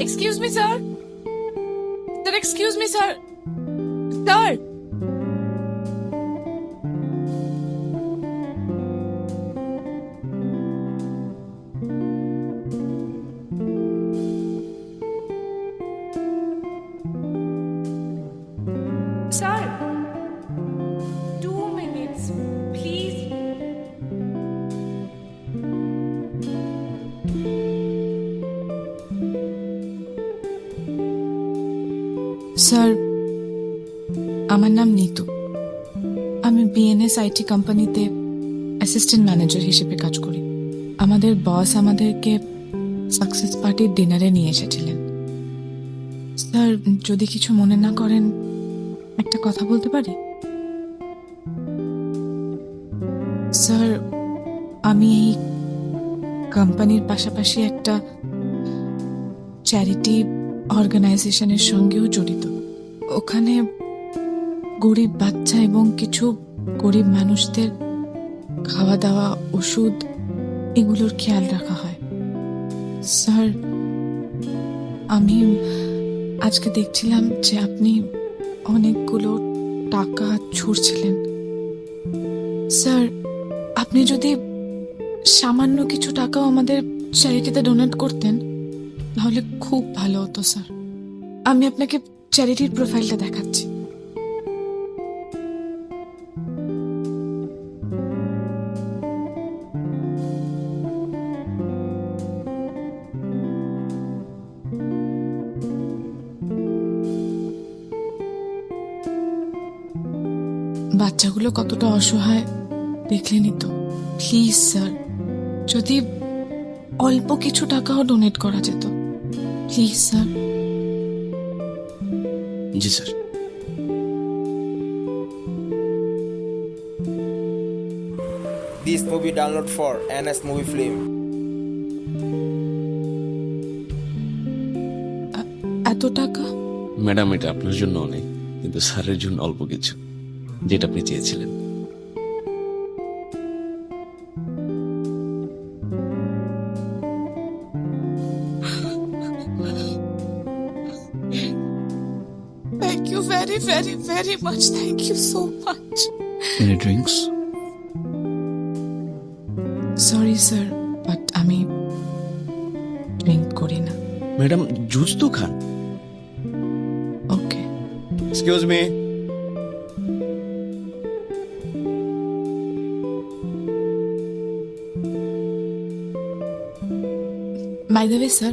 Excuse me sir sir excuse me sir sir sir, আমার নাম নিতু। আমি বিএনএস আইটি কোম্পানিতে অ্যাসিস্ট্যান্ট ম্যানেজার হিসেবে কাজ করি। আমাদের বস আমাদেরকে সাকসেস পার্টির ডিনারে নিয়ে এসেছিলেন। স্যার, যদি কিছু মনে না করেন, একটা কথা বলতে পারি? স্যার, আমি এই কোম্পানির পাশাপাশি একটা চ্যারিটি অর্গানাইজেশনের সঙ্গেও জড়িত। ওখানে গরিব বাচ্চা এবং কিছু গরিব মানুষদের খাওয়া দাওয়া ওষুধ এগুলোর খেয়াল রাখা হয়। স্যার, আমি আজকে দেখছিলাম যে আপনি অনেকগুলো টাকা ছুড়ছিলেন। স্যার, আপনি যদি সামান্য কিছু টাকাও আমাদের চ্যারিটিতে ডোনেট করতেন তাহলে খুব ভালো হতো, স্যার। আমি আপনাকে চ্যারিটির প্রোফাইলটা দেখাচ্ছি। বাচ্চাগুলো কতটা অসহায় দেখলেনই তো। প্লিজ, স্যার, যদি অল্প কিছু টাকাও ডোনেট করা যেত। Please sir. G sir. This movie download for NS Movie Film. এত টাকা? ম্যাডাম এটা আপনার জন্য অনেক কিন্তু স্যারের জন্য অল্প কিছু যেটা আপনি চেয়েছিলেন। You very very very much thank you so much drinks sorry sir but আমি ড্রিঙ্ক করি না। ম্যাডাম জুস তো খান। Okay excuse me by the way sir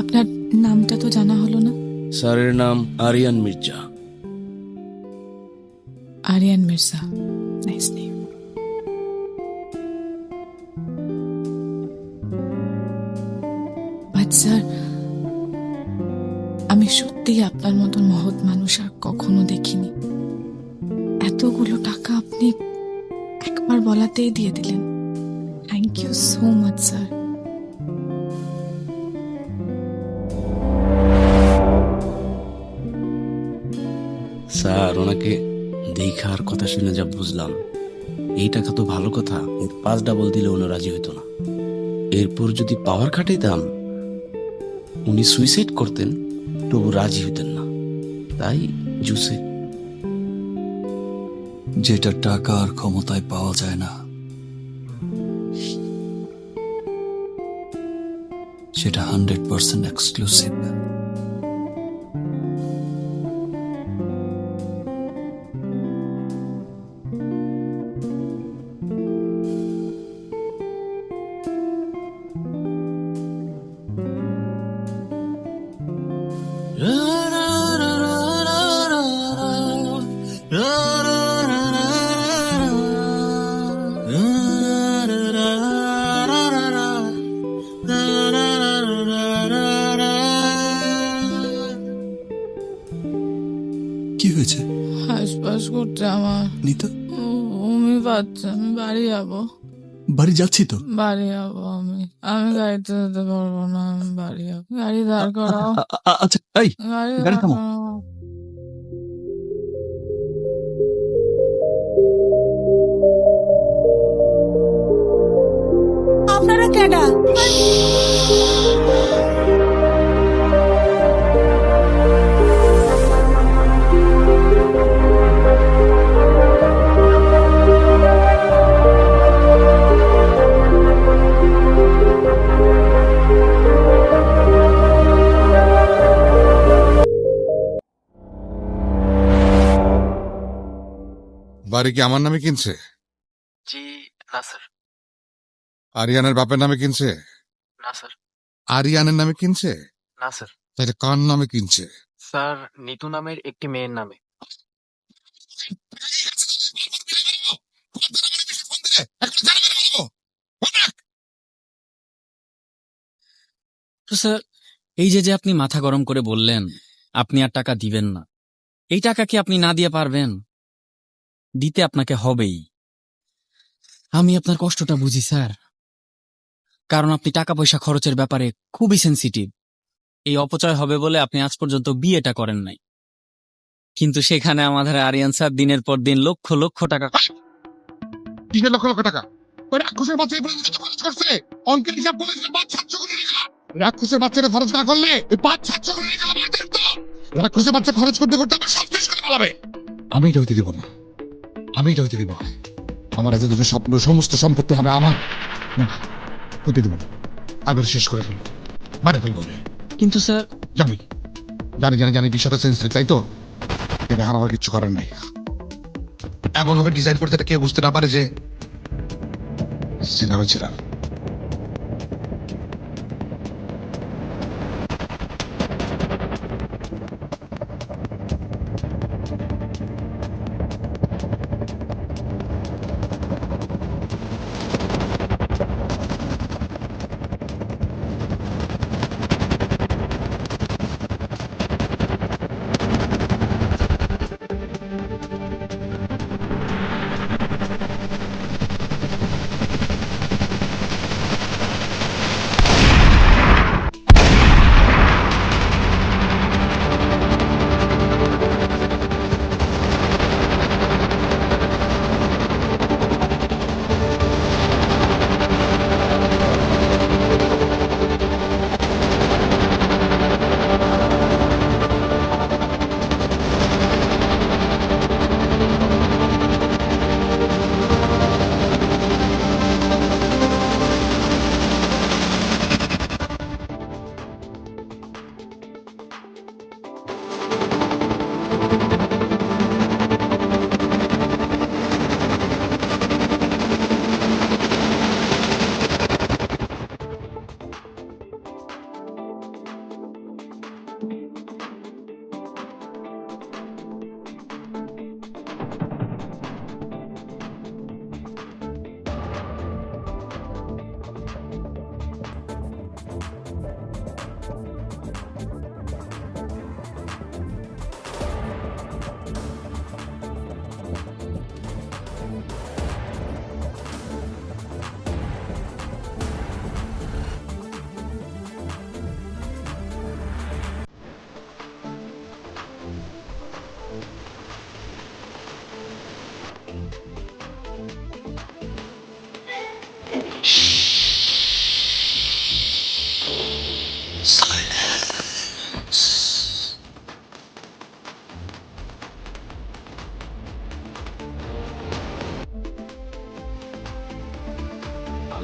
আপনার নামটা তো জানা হলো না। স্যারের নাম Aryan Mirza. Aryan Mirza nice name but sir আমি সত্যিই আপনার মতন মহৎ মানুষ আর কখনো দেখিনি। এতগুলো টাকা আপনি একবার বলাতেই দিয়ে দিলেন। Thank you so much sir কথা শুনে যা বুঝলাম। এই টাকা তো ভালো কথা পাঁচ ডাবল দিলে উনি রাজি হইতো না। এরপর যদি পাওয়ার খাটাইতাম উনি সুইসাইড করতেন, তবু রাজি হইতেন না। তাই জুসে যেটা টাকা আর ক্ষমতায় পাওয়া যায় না, সেটা হান্ড্রেড পার্সেন্ট এক্সক্লুসিভ করছে আমার। নিতা? বমি পাচ্ছে আমি বাড়ি যাব। বাড়ি যাচ্ছি তো? বাড়ি যাব আমি। আমি গাড়িতে যেতে পারব না আমি বাড়ি যাব। গাড়ি দাঁড় করাও। আ- আচ্ছা এই গাড়ি গাড়ি দাঁড় থামাও। করাও। আপনারা কেডা? বাড়ি কি আমার নামে কিনছে? জি না স্যার। আরিয়ানের বাপের নামে কিনছে? না স্যার। আরিয়ানের নামে কিনছে? না স্যার। তাহলে কার নামে কিনছে? স্যার নিতু নামের একটি মেয়ের নামে। স্যার এই যে যে আপনি মাথা গরম করে বললেন আপনি আর টাকা দিবেন না। এই টাকা কি আপনি না দিয়ে পারবেন? দিতে আপনাকে হবেই। আমি আপনার কষ্টটা বুঝি স্যার। কারণ আপনি টাকা পয়সা খরচের ব্যাপারে খুবই সেনসিটিভ। এই অপচয় হবে বলে আপনি আজ পর্যন্ত বিয়েটা করেন নাই। কিন্তু সেখানে আমাদের আরিয়ান স্যার দিনের পর দিন লক্ষ লক্ষ টাকা কিসের লক্ষ লক্ষ টাকা? ওই রাক্ষসের বাচ্চা এই পর্যন্ত খরচ করছে? অঙ্কের হিসাব বলেছে পাঁচ সাতশো কোটি টাকা রাক্ষসের বাচ্চাটা খরচ না করলে এই পাঁচ সাতশো কোটি টাকা আমার দেখতো রাক্ষসের বাচ্চা খরচ করতে করতে আমার সব শেষ করে ফেলাবে। আমি এটা হইতে দিব না। আমি এটা হইতে দিব। আমার এত দুটো স্বপ্ন সমস্ত সম্পত্তি হবে আমার। না হইতে দিব আগের আবার শেষ করে ফেলব। মানে ফেলব কিন্তু স্যার জানি। জানি জানি জানি বিষয়টা সেন্সিটিভ তাই তো? এটা আমার কিছু করার নাই। এমনভাবে ডিজাইন করতে এটা কেউ বুঝতে না পারে যে সিনেমা ছিলাম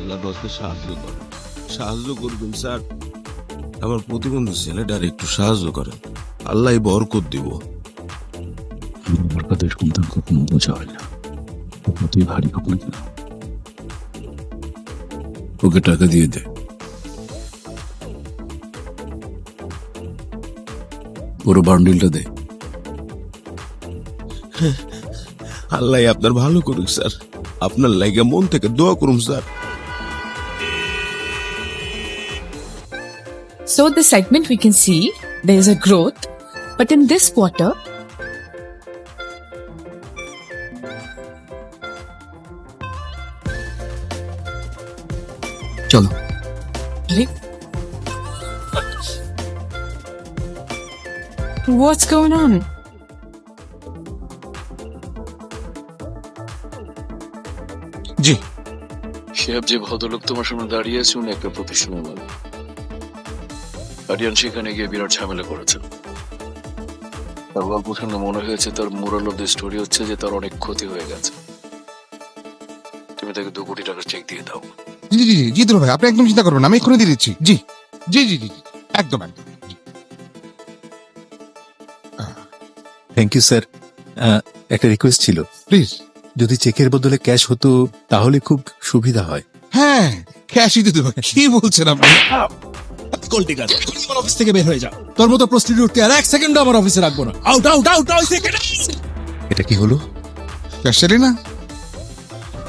আল্লাহ দশকে সাহায্য করেন সাহায্য করবেন স্যার। আমার প্রতিবন্ধী ছেলেটার একটু সাহায্য করেন। আল্লাহ বরকত দিব। এরকম তো কখনো বোঝা হয় না। কতই ভারী হোক না কেন? ওকে টাকা দিয়ে দে। পুরো বান্ডিলটা দে। আল্লাহ আপনার ভালো করুক স্যার। আপনার লাইগা মন থেকে দোয়া করুন sir. So this segment we can see there is a growth, but in this quarter, চলো what's going on? জি শেহাব যে ভদ্রলোক তোমার সামনে দাঁড়িয়ে আছে উনি একটা প্রতিষ্ঠানের মালিক আরিয়ান সেখানে গিয়ে বিরাট ঝামেলা করেছে। তার গল্প শুনে মনে হয়েছে তার মোরাল অফ দ্য স্টোরি হচ্ছে যে তার অনেক ক্ষতি হয়ে গেছে। তুমি তাকে দু কোটি টাকার চেক দিয়ে দাও। জি জি জি জি দুলো ভাই আপনি একদম চিন্তা করবেন না, আমি এক্ষুনি দিয়ে দিচ্ছি। জি জি জি জি জি, একদম একদম। থ্যাংক ইউ স্যার একটা রিকোয়েস্ট ছিল। প্লিজ যদি চেকের বদলে ক্যাশ হতো তাহলে খুব সুবিধা হয়। হ্যাঁ ক্যাশই দিতে হবে। কি বলছেন আপনি? গোল্ডি গাছ আমার অফিস থেকে বের হয়ে যা। তোর মতো প্রস্টিটিউটকে আর এক সেকেন্ড আমার অফিসে রাখব না। আউট আউট আউট আউট এটা কি হলো? ক্যাশ চাইলি না?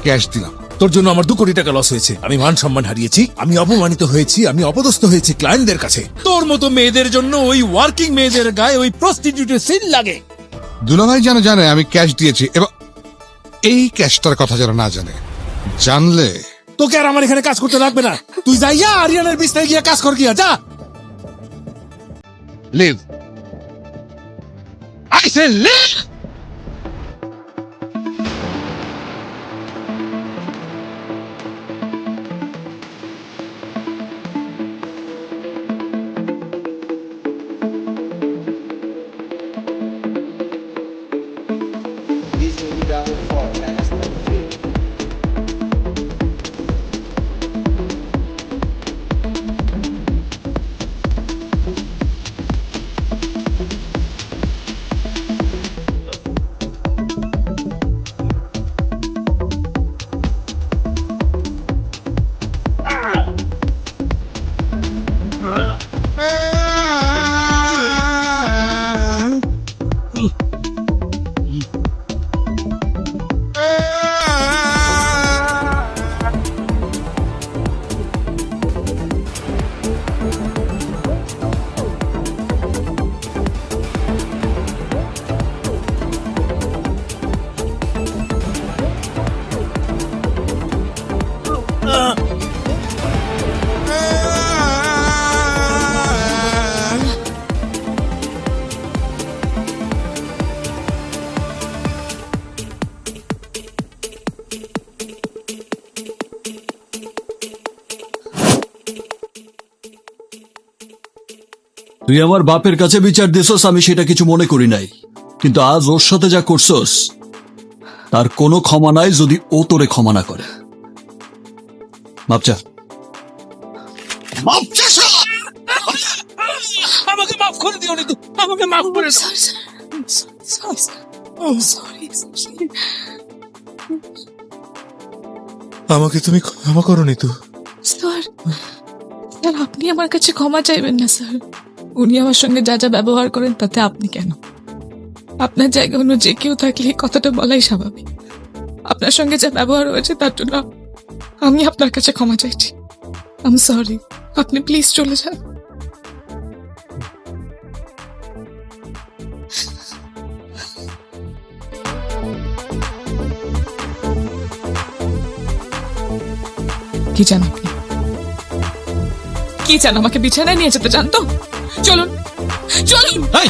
ক্যাশ দিলাম। তোর জন্য আমার দু কোটি টাকা লস হয়েছে। আমি মান সম্মান হারিয়েছি আমি অপমানিত হয়েছি আমি অপদস্থ হয়েছি ক্লায়েন্টদের কাছে। তোর মতো মেয়েদের জন্য ওই ওয়ার্কিং মেয়েদের গায়ে ওই প্রস্টিটিউটের সিল লাগে। দুলাভাই যেন জানে আমি ক্যাশ দিয়েছি। এবং এই ক্যাশটার কথা যেন না জানে। জানলে তোকে আর আমার এখানে কাজ করতে লাগবে না। তুই যাইয়া আরিয়ানের বিছনায় গিয়ে কাজ কর গিয়া যা। লিভ আই সে লিভ তুই আমার বাপের কাছে বিচার দিছস আমি সেটা কিছু মনে করি নাই। কিন্তু আজ ওর সাথে যা করছস তার কোনো ক্ষমা নাই যদি ও তোরে ক্ষমা না করে। মাপচা মাপচা আমাকে মাফ করে দিও নিতু আমাকে মাফ করে দাও। সরি স্যার সরি সরি আমাকে তুমি ক্ষমা করো নিতু স্যার স্যার আপনি আমার কাছে ক্ষমা চাইবেন না স্যার। উনি আমার সঙ্গে যা যা ব্যবহার করেন তাতে আপনি কেন? আপনার জায়গা অন্য যে কেউ থাকলে কথাটা বলাই স্বাভাবিক। আপনার সঙ্গে যা ব্যবহার হয়েছে তার জন্য আমি আপনার কাছে ক্ষমা চাইছি। আম সরি আপনি প্লিজ চলে যান। কি চান আপনি? কি চান আমাকে বিছানায় নিয়ে যেতে চান তো? চলুন চলুন। এই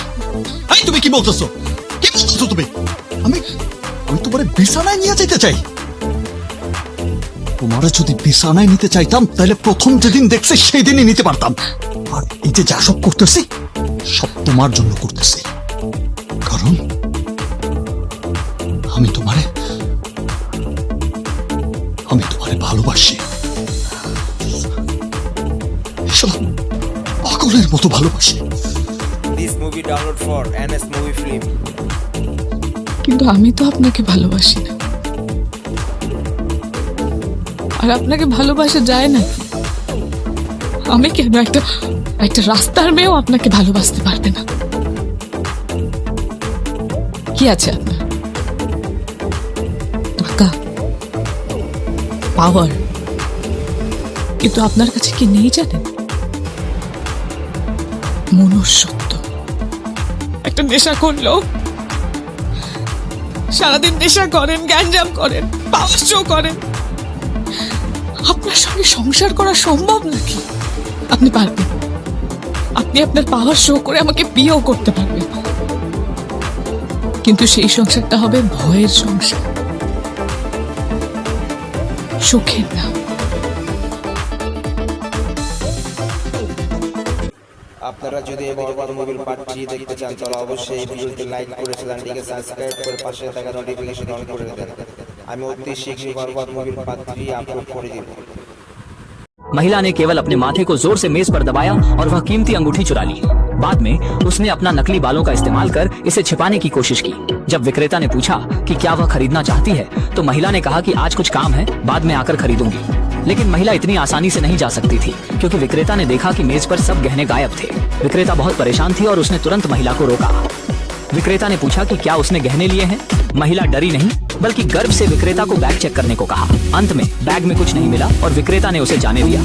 এই, তুমি কি কি তুমি? আমি আমি তোমার বিছানায় নিয়ে যেতে চাই। তোমারে যদি বিছানায় নিতে চাইতাম, তাহলে প্রথম যেদিন দেখছে সেই দিনই নিতে পারতাম। আর এই যে যা সব করতেছি, সব তোমার জন্য করতেছি। কারণ, আমি তোমারে আমি তোমারে ভালোবাসি। এসব পাগলের মতো ভালোবাসি। This movie download for NS movie film. কিন্তু আমি তো আপনাকে ভালোবাসি না। আর আপনাকে ভালোবাসা যায় না। আমি কেন একটা একটা রাস্তার মেয়েও আপনাকে ভালোবাসতে পারবে না? কি আছে আপনার? টাকা পাওয়ার কিন্তু আপনার কাছে কি নেই জানেন? মনুষ্যত্ব। একটা নেশা করল সারাদিন নেশা করেন, গ্যাঞ্জাম করেন, পাওয়ার শো করেন। আপনার সঙ্গে সংসার করা সম্ভব নাকি? আপনি পারবেন। আপনি আপনার পাওয়ার শো করে আমাকে বিয়েও করতে পারবেন। কিন্তু সেই সংসারটা হবে ভয়ের সংসার। সুখের না। আপনারা যদি এই বরবাদ মুভির পার্ট থ্রি দেখতে চান তাহলে অবশ্যই এই ভিডিওতে লাইক করে চ্যানেলটিকে সাবস্ক্রাইব করে পাশে থাকা নোটিফিকেশন অন করে দেন আমি অতি শীঘ্রই বরবাদ মুভির পার্ট থ্রি আপলোড করে দিব महिला ने केवल अपने माथे को जोर से मेज पर दबाया और वह कीमती अंगूठी चुरा ली बाद में उसने अपना नकली बालों का इस्तेमाल कर इसे छिपाने की कोशिश की जब विक्रेता ने पूछा कि क्या वह खरीदना चाहती है तो महिला ने कहा कि आज कुछ काम है बाद में आकर खरीदूंगी लेकिन महिला इतनी आसानी से नहीं जा सकती थी, क्योंकि विक्रेता ने देखा कि मेज पर सब गहने गायब थे। विक्रेता बहुत परेशान थी और उसने तुरंत महिला को रोका। विक्रेता ने पूछा कि क्या उसने गहने लिए हैं? महिला डरी नहीं, बल्कि गर्व से विक्रेता को बैग चेक करने को कहा। अंत में बैग में कुछ नहीं मिला और विक्रेता ने उसे जाने दिया।